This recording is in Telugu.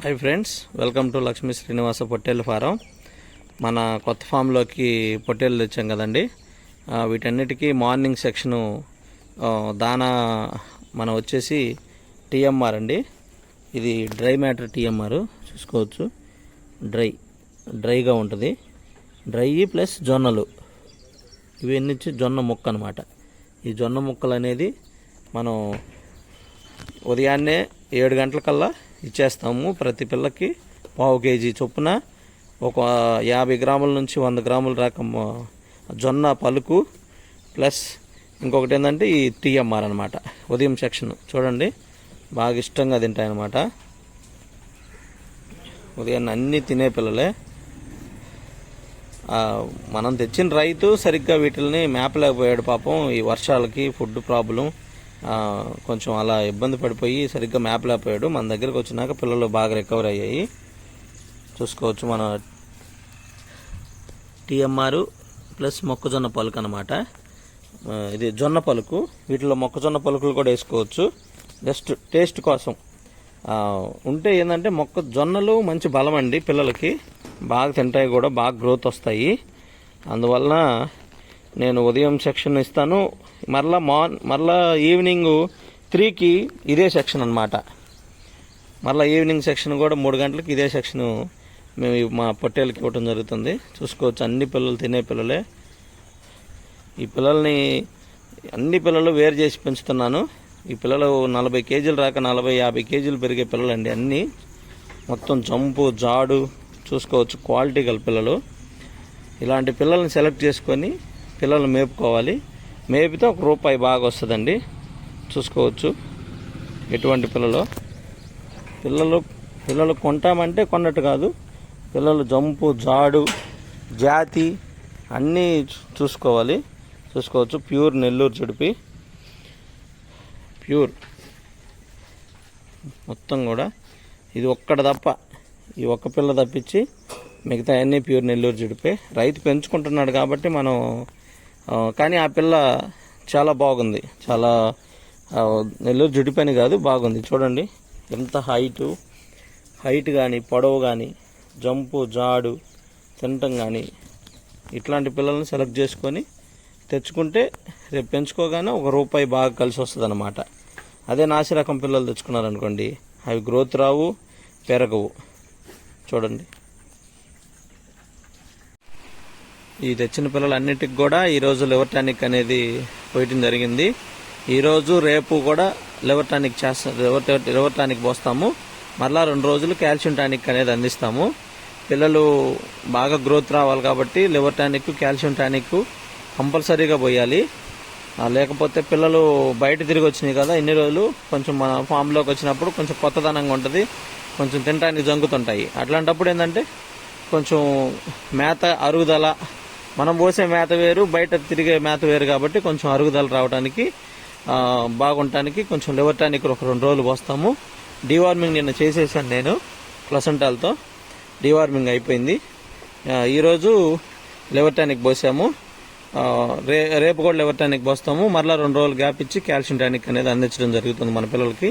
Hi friends welcome to Lakshmi Srinivasa పొట్టేళ్ళ farm మన కొత్త ఫామ్లోకి పొట్టేళ్ళు తెచ్చాం కదండి. వీటన్నిటికీ మార్నింగ్ సెక్షను దానా మనం వచ్చేసి టీఎంఆర్ అండి. ఇది డ్రై మ్యాటర్ టీఎంఆర్ చూసుకోవచ్చు. డ్రై డ్రైగా ఉంటుంది. డ్రై ప్లస్ జొన్నలు. ఇవన్నీ జొన్న ముక్క అనమాట ఈ జొన్న ముక్కలు అనేది మనం ఉదయాన్నే ఏడు గంటలకల్లా ఇచ్చేస్తాము ప్రతి పిల్లకి పావు కేజీ చొప్పున. ఒక యాభై గ్రాముల నుంచి వంద గ్రాముల రకం జొన్న పలుకు ప్లస్ ఇంకొకటి ఏంటంటే ఈ టీఎంఆర్ అనమాట ఉదయం సెక్షన్ చూడండి. బాగా ఇష్టంగా తింటాయన్నమాట. ఉదయాన్నే అన్నీ తినే పిల్లలే. మనం తెచ్చిన రైతు సరిగ్గా వీటిల్ని మేపలేకపోయాడు పాపం. ఈ వర్షాలకి ఫుడ్ ప్రాబ్లం. కొంచెం అలా ఇబ్బంది పడిపోయి సరిగ్గా మ్యాప్ లేకపోయాడు. మన దగ్గరకు వచ్చినాక పిల్లలు బాగా రికవర్ అయ్యాయి. చూసుకోవచ్చు మన టీఎంఆర్ ప్లస్ మొక్కజొన్న పలుకు అనమాట ఇది జొన్న పలుకు. వీటిలో మొక్కజొన్న పలుకులు కూడా వేసుకోవచ్చు. జస్ట్ టేస్ట్ కోసం. ఉంటే ఏంటంటే మొక్కజొన్నలు మంచి బలం అండి పిల్లలకి. బాగా తింటాయి కూడా బాగా గ్రోత్ వస్తాయి. అందువలన నేను ఉదయం సెక్షన్ ఇస్తాను. మరలా మార్ మరలా ఈవినింగ్ త్రీకి ఇదే సెక్షన్ అనమాట మరలా ఈవినింగ్ సెక్షన్ కూడా మూడు గంటలకు ఇదే సెక్షన్ మేము మా పొట్టేళ్ళకి ఇవ్వటం జరుగుతుంది. చూసుకోవచ్చు అన్ని పిల్లలు తినే పిల్లలే. ఈ పిల్లల్ని అన్ని పిల్లలు వేరు చేసి పెంచుతున్నాను. ఈ పిల్లలు నలభై కేజీలు రాక నలభై యాభై కేజీలు పెరిగే పిల్లలండి అన్నీ. మొత్తం జంపు జాడు చూసుకోవచ్చు క్వాలిటీ గల పిల్లలు. ఇలాంటి పిల్లల్ని సెలెక్ట్ చేసుకొని పిల్లలు మేపుకోవాలి. మేపితే ఒక రూపాయి బాగా వస్తుందండి. చూసుకోవచ్చు. ఎటువంటి పిల్లలు? పిల్లలు పిల్లలు కొంటామంటే కొన్నట్టు కాదు. పిల్లలు జంపు జాడు జాతి అన్నీ చూసుకోవాలి. చూసుకోవచ్చు. ప్యూర్ నెల్లూరు చుడిపి ప్యూర్. మొత్తం కూడా. ఇది ఒక్కడ తప్ప. ఈ ఒక్క పిల్ల తప్పించి మిగతా అన్నీ ప్యూర్ నెల్లూరు జుడిపే. రైతు పెంచుకుంటున్నాడు కాబట్టి మనం కానీ ఆ పిల్ల చాలా బాగుంది. చాలా నెల్లూరు జిడిపని కాదు బాగుంది. చూడండి ఎంత హైటు హైట్ కానీ పొడవు కానీ జంపు జాడు తినటం కానీ ఇట్లాంటి పిల్లల్ని సెలెక్ట్ చేసుకొని తెచ్చుకుంటే రేపు పెంచుకోగానే ఒక రూపాయి బాగా కలిసి వస్తుంది అనమాట అదే నాసి రకం పిల్లలు తెచ్చుకున్నారనుకోండి అవి గ్రోత్ రావు పెరగవు. చూడండి. ఈ తెచ్చిన పిల్లలన్నిటికి కూడా ఈరోజు లివర్ టానిక్ అనేది పోయటం జరిగింది. ఈరోజు రేపు కూడా లివర్ టానిక్ చేస్తా లివర్ లివర్ టానిక్ పోస్తాము. మరలా రెండు రోజులు కాల్షియం టానిక్ అనేది అందిస్తాము. పిల్లలు బాగా గ్రోత్ రావాలి కాబట్టి లివర్ టానిక్ కాల్షియం టానిక్ కంపల్సరీగా పోయాలి. లేకపోతే పిల్లలు బయట తిరిగి వచ్చినాయి కదా ఇన్ని రోజులు కొంచెం మన ఫామ్లోకి వచ్చినప్పుడు కొంచెం కొత్తదనంగా ఉంటుంది. కొంచెం తినడానికి జంకుతుంటాయి. అట్లాంటప్పుడు ఏంటంటే కొంచెం మేత అరుగుదల మనం పోసే మేత వేరు బయట తిరిగే మేత వేరు కాబట్టి కొంచెం అరుగుదల రావడానికి బాగుంటానికి కొంచెం లివర్ టానిక్ ఒక రెండు రోజులు పోస్తాము. డీవార్మింగ్ నిన్న చేసేసాను నేను ప్లసంటాలతో. డీవార్మింగ్ అయిపోయింది. ఈరోజు లివర్ టానిక్ పోసాము రే రేపు కూడా లివర్ టానిక్ పోస్తాము. మరలా రెండు రోజులు గ్యాప్ ఇచ్చి కాల్షియం టానిక్ అనేది అందించడం జరుగుతుంది మన పిల్లలకి.